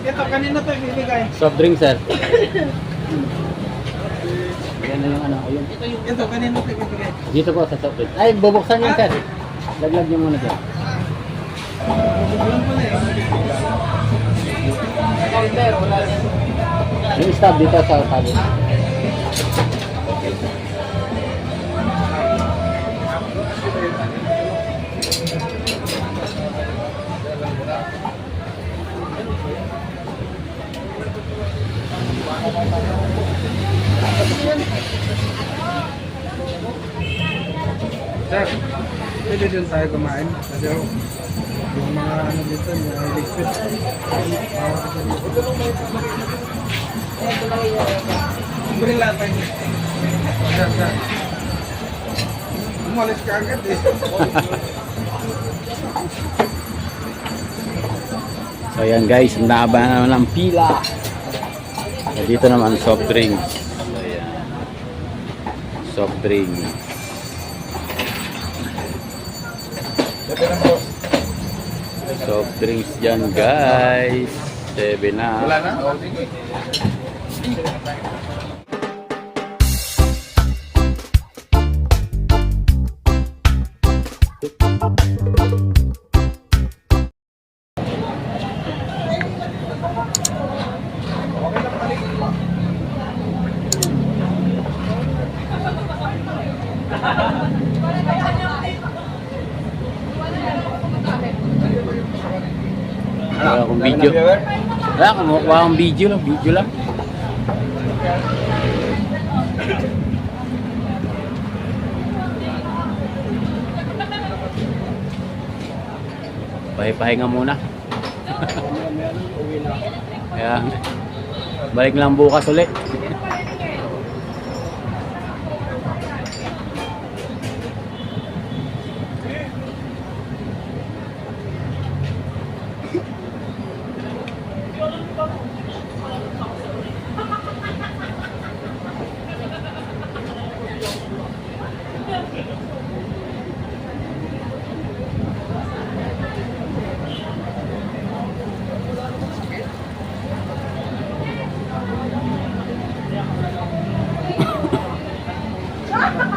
Ito, kanina to ibibigay. Soft drink, sir. Yan na yung ano. Ayun. Ito, kanina to ibibigay. Dito po sa soft drink. Ay, bubuksan yan, sir. Laglag yung muna dyan. Na eh. Yung stop dito sa tabi. Sir, pwede din tayo kumain. Ko, yung mga ano dito, yung liquid. Bring lahat tayo. Sir, sir. Umalis ka agad eh. So yan guys, ang naba na naman ng pila. So, dito naman soft drinks. So yan. Soft drinks. Soft drinks dyan guys. 7 na. Wala na? Wala akong video. Wala wala akong video lang. Video lang. Pahipahinga muna. Kaya balik lang bukas ulit.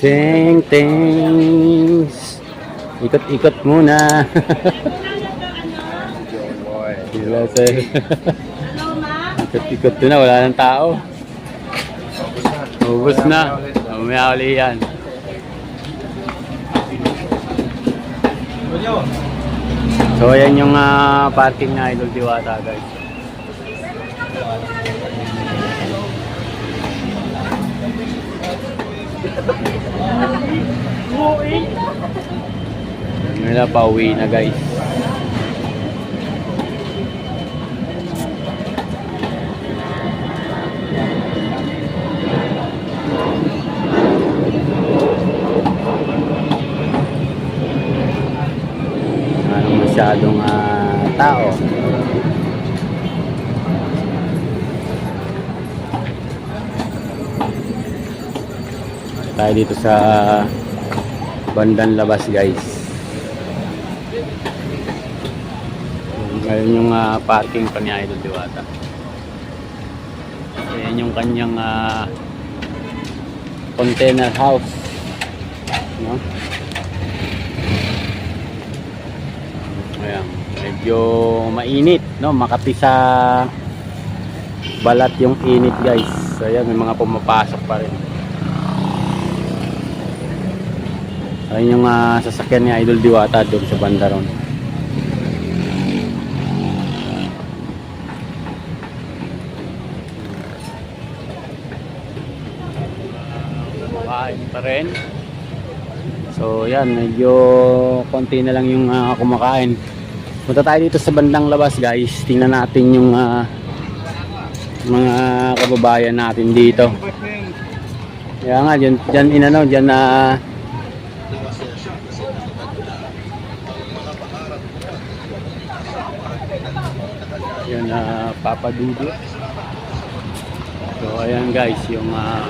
Ting tings. Ikot-ikot muna. Sila sir. Ikot-ikot na, wala nang tao. Ubus na. Mamaya uli yan. So ayan yung ah, parking na Idol Diwata guys. Nila pa uwi na guys. Ano masyadong ah, tao. Tayo dito sa bandang labas guys. Ngayon yung ah, parking pa ni Idol Diwata. Ayan yung kanyang ah, container house. No? Ayan, medyo mainit, no? Makati sa balat yung init, guys. So, ayan, may mga pumapasok pa rin. Ayun yung ah, sasakyan ni Idol Diwata doon sa banda ron. Kain pa rin. So yan, medyo konti na lang yung ah, kumakain. Punta tayo dito sa bandang labas guys. Tingnan natin yung ah, mga kababayan natin dito. Kaya nga, dyan, dyan inano, dyan na yan na papadudo. So ayan guys, yung ah,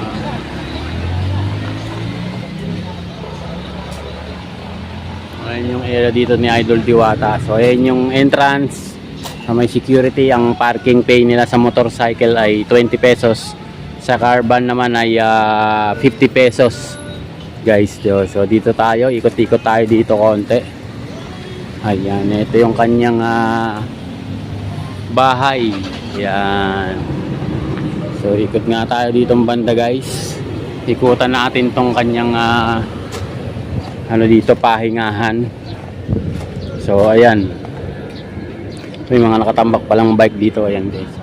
Ayan yung area dito ni Idol Diwata. So ayan yung entrance sa may security. Ang parking pay nila sa motorcycle ay 20 pesos. Sa caravan naman ay ah, 50 pesos. Guys, so, dito tayo, ikot-ikot tayo dito konti. Ayan, ito yung kanyang ah, bahay. Ayan. So ikot nga tayo dito banda guys. Ikutan natin tong kanyang ah, ano dito pahingahan. So ayan. May mga nakatambak palang bike dito ayan guys.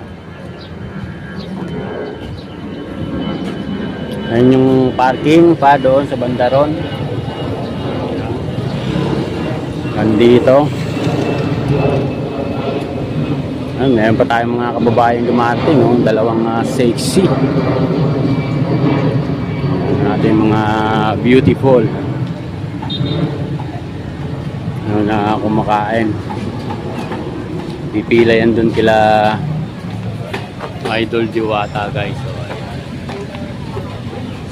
Ayan yung parking pa doon sa bandaron. Nandito. Ayun, meron pa tayong mga kababayan dumating, oh, dalawang uh, sexy. Natin mga beautiful. Ano na kumakain. Pipila yan dun kila Idol Diwata guys. So,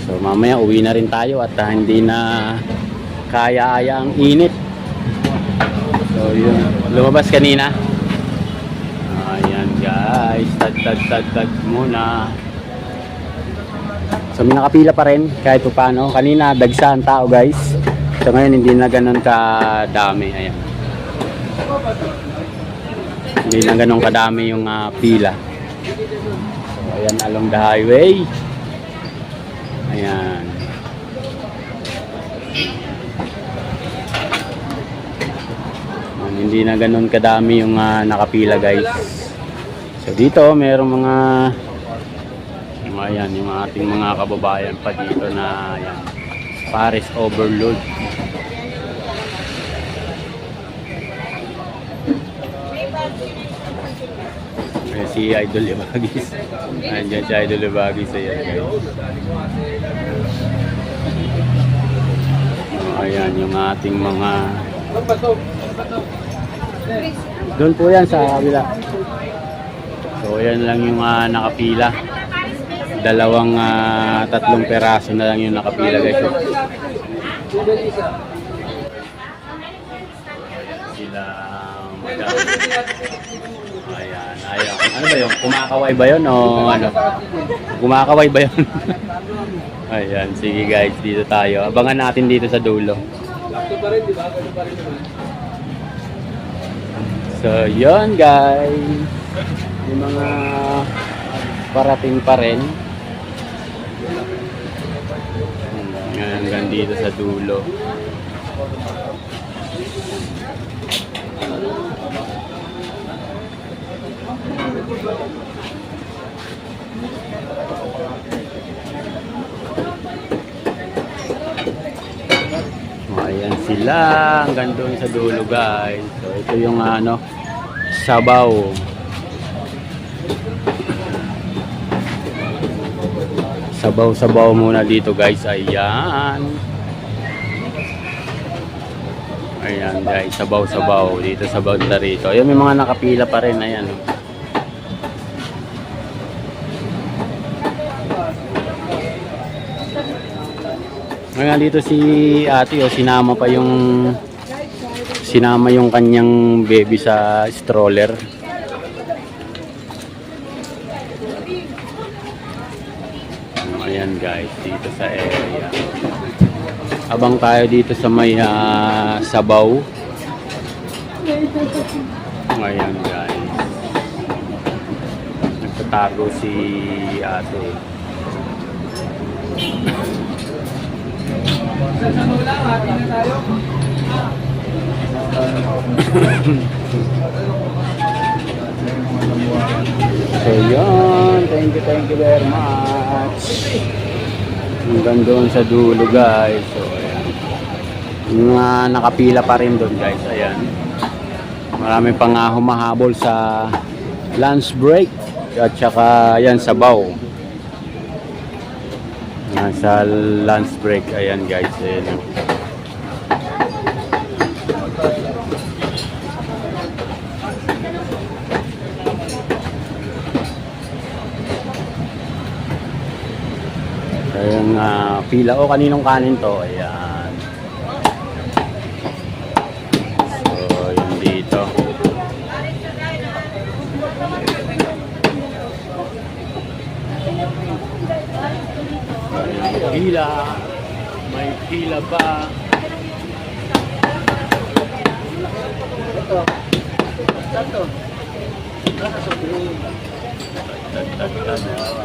so mamaya uwi na rin tayo at ah, hindi na kaya-aya ang init. So yun. Lumabas kanina. Guys, tad tad tad tad muna. So nakapila pa rin kahit pa paano. Kanina dagsa ang tao guys. So ngayon hindi na ganun kadami. Ayan. Hindi na ganun kadami yung ah, pila. So ayan along the highway. Ayan. Hindi na ganun kadami yung ah, nakapila guys. So dito merong mga yung ayan, yung ating mga kababayan pa dito na ayan, Paris overload. Ayan, si Idol Ibagis. Andiyan si Idol Ibagis. Ayan guys. Oh, ayan yung ating mga doon po yan sa kabila. So yan lang yung ah, nakapila. Dalawang ah, tatlong peraso na lang yung nakapila guys. Sila madam. Ayan, ayan. Ano ba yun? Kumakaway ba yun o ano? Kumakaway ba yun? ayan, sige guys, dito tayo. Abangan natin dito sa dulo. So, yun guys. Yung mga parating pa rin. Hanggang dito sa dulo. Ayan sila. Hanggang doon sa dulo guys. So, ito yung ano, sabaw. Sabaw-sabaw muna dito guys. Ayan. Ayan guys, sabaw-sabaw dito sa banda rito. Ayan, may mga nakapila pa rin. Ayan. Ngayon dito si ate, oh, sinama pa yung sinama yung kanyang baby sa stroller. Ayan guys, dito sa area. Abang tayo dito sa may uh, Sabaw. Ayan guys. Nagtatago si ate. Sa So yun, thank you, thank you very much. Hanggang doon sa dulo guys. So ayan. Yung mga nakapila pa rin doon guys, ayan. Marami pang nga humahabol sa lunch break at saka ayan sa baw. Nasa lunch break, ayan guys. Ayan. Ayan nga, pila. O, kaninong kanin to? Ayan. So, yun dito. Pila. May pila pa. Mga kutsara. Mga kutsara pala.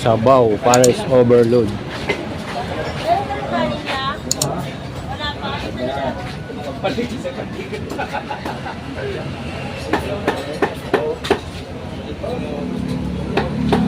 Sabaw, Paris Overload.